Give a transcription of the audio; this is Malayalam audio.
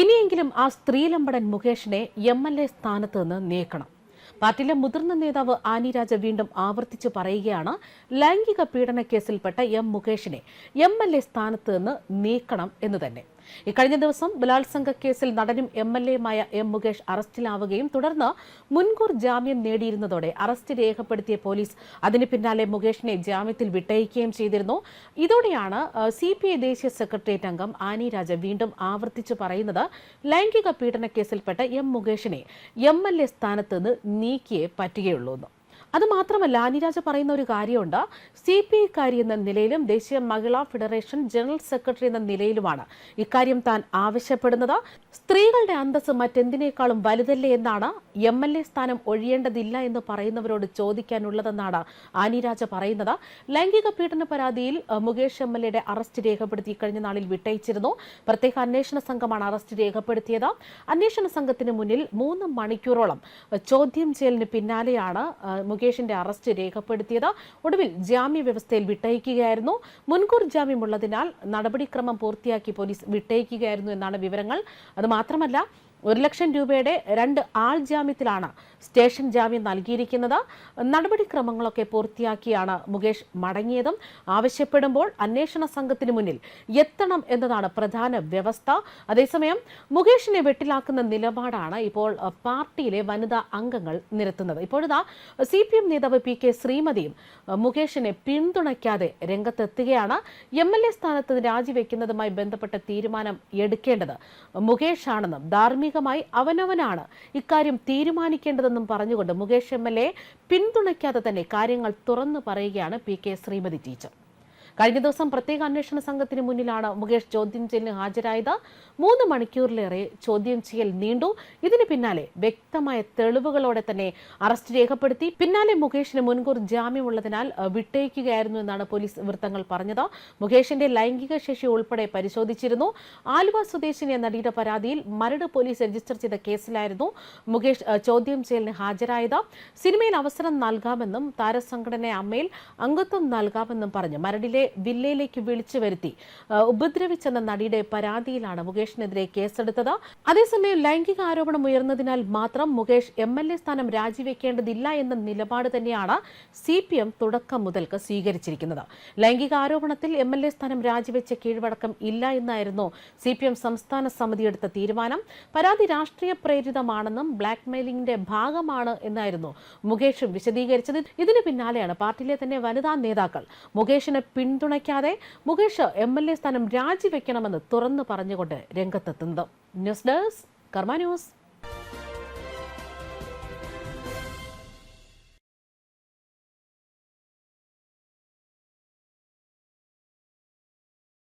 ഇനിയെങ്കിലും ആ സ്ത്രീലമ്പടൻ മുകേഷിനെ എം എൽ എ സ്ഥാനത്ത് നിന്ന് നീക്കണം. പാർട്ടിയിലെ മുതിർന്ന നേതാവ് ആനി രാജ വീണ്ടും ആവർത്തിച്ചു പറയുകയാണ് ലൈംഗിക പീഡന കേസിൽപ്പെട്ട എം മുകേഷിനെ എം എൽ എ സ്ഥാനത്ത് നിന്ന് നീക്കണം എന്ന് തന്നെ. ഇക്കഴിഞ്ഞ ദിവസം ബലാത്സംഗ കേസിൽ നടനും എം എൽ എയുമായ എം മുകേഷ് അറസ്റ്റിലാവുകയും തുടർന്ന് മുൻകൂർ ജാമ്യം നേടിയിരുന്നതോടെ അറസ്റ്റ് രേഖപ്പെടുത്തിയ പോലീസ് അതിന് പിന്നാലെ മുകേഷിനെ ജാമ്യത്തിൽ വിട്ടയക്കുകയും ചെയ്തിരുന്നു. ഇതോടെയാണ് സി പി ഐ ദേശീയ സെക്രട്ടേറിയറ്റ് അംഗം ആനി രാജ വീണ്ടും ആവർത്തിച്ചു പറയുന്നത്. ലൈംഗിക പീഡന കേസിൽപ്പെട്ട എം മുകേഷിനെ എം എൽ എ സ്ഥാനത്ത് നിന്ന് നീക്കിയേ പറ്റുകയുള്ളൂ അത് മാത്രമല്ല അനിരാജ പറയുന്ന ഒരു കാര്യമുണ്ട്. സി പി ഐക്കാരി എന്ന നിലയിലും ദേശീയ മഹിളാ ഫെഡറേഷൻ ജനറൽ സെക്രട്ടറി എന്ന നിലയിലുമാണ് ഇക്കാര്യം താൻ ആവശ്യപ്പെടുന്നത്. സ്ത്രീകളുടെ അന്തസ് മറ്റെന്തിനേക്കാളും വലുതല്ലേ എന്നാണ് എം എൽ എ സ്ഥാനം ഒഴിയേണ്ടതില്ല എന്ന് പറയുന്നവരോട് ചോദിക്കാനുള്ളതെന്നാണ് അനിരാജ പറയുന്നത്. ലൈംഗിക പീഡന പരാതിയിൽ മുകേഷ് എം എൽ എയുടെ അറസ്റ്റ് രേഖപ്പെടുത്തി കഴിഞ്ഞ നാളിൽ വിട്ടയച്ചിരുന്നു. പ്രത്യേക അന്വേഷണ സംഘമാണ് അറസ്റ്റ് രേഖപ്പെടുത്തിയത്. അന്വേഷണ സംഘത്തിന് മുന്നിൽ മൂന്ന് മണിക്കൂറോളം ചോദ്യം ചെയ്യലിന് പിന്നാലെയാണ് അഹ്, മുകേഷിന്റെ അറസ്റ്റ് രേഖപ്പെടുത്തിയത്. ഒടുവിൽ ജാമ്യ വ്യവസ്ഥയിൽ വിട്ടയക്കുകയായിരുന്നു. മുൻകൂർ ജാമ്യമുള്ളതിനാൽ നടപടിക്രമം പൂർത്തിയാക്കി പോലീസ് വിട്ടയക്കുകയായിരുന്നു എന്നാണ് വിവരങ്ങൾ. അത് മാത്രമല്ല ഒരു ലക്ഷം രൂപയുടെ രണ്ട് ആൾ ജാമ്യത്തിലാണ് സ്റ്റേഷൻ ജാമ്യം നൽകിയിരിക്കുന്നത്. നടപടിക്രമങ്ങളൊക്കെ പൂർത്തിയാക്കിയാണ് മുകേഷ് മടങ്ങിയതും. ആവശ്യപ്പെടുമ്പോൾ അന്വേഷണ സംഘത്തിന് മുന്നിൽ എത്തണം എന്നതാണ് പ്രധാന വ്യവസ്ഥ. അതേസമയം മുകേഷിനെ വെട്ടിലാക്കുന്ന നിലപാടാണ് ഇപ്പോൾ പാർട്ടിയിലെ വനിതാ അംഗങ്ങൾ നിരത്തുന്നത്. ഇപ്പോഴിതാ സി പി എം നേതാവ് പി കെ ശ്രീമതിയും മുകേഷിനെ പിന്തുണയ്ക്കാതെ രംഗത്തെത്തുകയാണ്. എം എൽ എ സ്ഥാനത്ത് രാജിവെക്കുന്നതുമായി ബന്ധപ്പെട്ട തീരുമാനം എടുക്കേണ്ടത് മുകേഷാണെന്നും ധാർമ്മികമായി അവനവനാണ് ഇക്കാര്യം തീരുമാനിക്കേണ്ടതെന്നും പറഞ്ഞുകൊണ്ട് മുകേഷ് എ പിന്തുണയ്ക്കാതെ തന്നെ കാര്യങ്ങൾ തുറന്നു പറയുകയാണ് പി കെ ശ്രീമതി ടീച്ചർ. കഴിഞ്ഞ ദിവസം പ്രത്യേക അന്വേഷണ സംഘത്തിന് മുന്നിലാണ് മുകേഷ് ചോദ്യം ചെയ്യലിന് ഹാജരായത്. മൂന്ന് മണിക്കൂറിലേറെ ചോദ്യം ചെയ്യൽ നീണ്ടു. ഇതിന് പിന്നാലെ വ്യക്തമായ തെളിവുകളോടെ തന്നെ അറസ്റ്റ് രേഖപ്പെടുത്തി. പിന്നാലെ മുകേഷിന് മുൻകൂർ ജാമ്യമുള്ളതിനാൽ വിട്ടയക്കുകയായിരുന്നു എന്നാണ് പോലീസ് വൃത്തങ്ങൾ പറഞ്ഞത്. മുകേഷിന്റെ ലൈംഗിക ശേഷി ഉൾപ്പെടെ പരിശോധിച്ചിരുന്നു. ആലുവ സ്വദേശിനി നടിയുടെ പരാതിയിൽ മരട് പോലീസ് രജിസ്റ്റർ ചെയ്ത കേസിലായിരുന്നു മുകേഷ് ചോദ്യം ചെയ്യലിന് ഹാജരായത്. സിനിമയിൽ അവസരം നൽകാമെന്നും താരസംഘടന അമ്മയിൽ അംഗത്വം നൽകാമെന്നും പറഞ്ഞു മരടിലെ വില്ലയിലേക്ക് വിളിച്ചു വരുത്തി. ഉപദ്രവിച്ചെന്ന നടിയുടെ പരാതിയിലാണ് മുകേഷിനെതിരെ കേസെടുത്തത്. അതേസമയം ലൈംഗിക ആരോപണം ഉയർന്നതിനാൽ മാത്രം മുകേഷ് എം എൽ എ സ്ഥാനം രാജിവെക്കേണ്ടതില്ല എന്ന നിലപാട് തന്നെയാണ് സി പി എം തുടക്കം മുതൽക്ക് സ്വീകരിച്ചിരിക്കുന്നത്. ലൈംഗിക ആരോപണത്തിൽ എം എൽ എ സ്ഥാനം രാജിവെച്ച കീഴ്വഴക്കം ഇല്ല എന്നായിരുന്നു സി പി എം സംസ്ഥാന സമിതി എടുത്ത തീരുമാനം. പരാതി രാഷ്ട്രീയ പ്രേരിതമാണെന്നും ബ്ലാക്ക് മെയിലിംഗിന്റെ ഭാഗമാണ് എന്നായിരുന്നു മുകേഷും വിശദീകരിച്ചത്. ഇതിന് പിന്നാലെയാണ് പാർട്ടിയിലെ തന്നെ വനിതാ നേതാക്കൾ മുകേഷിനെ പിന്തുണയ്ക്കാതെ മുകേഷ് എം എൽ എ സ്ഥാനം രാജിവെക്കണമെന്ന് തുറന്നു പറഞ്ഞുകൊണ്ട് രംഗത്തെത്തുന്നത് ന്യൂസ് ഡെസ്ക് കർമ്മ ന്യൂസ്.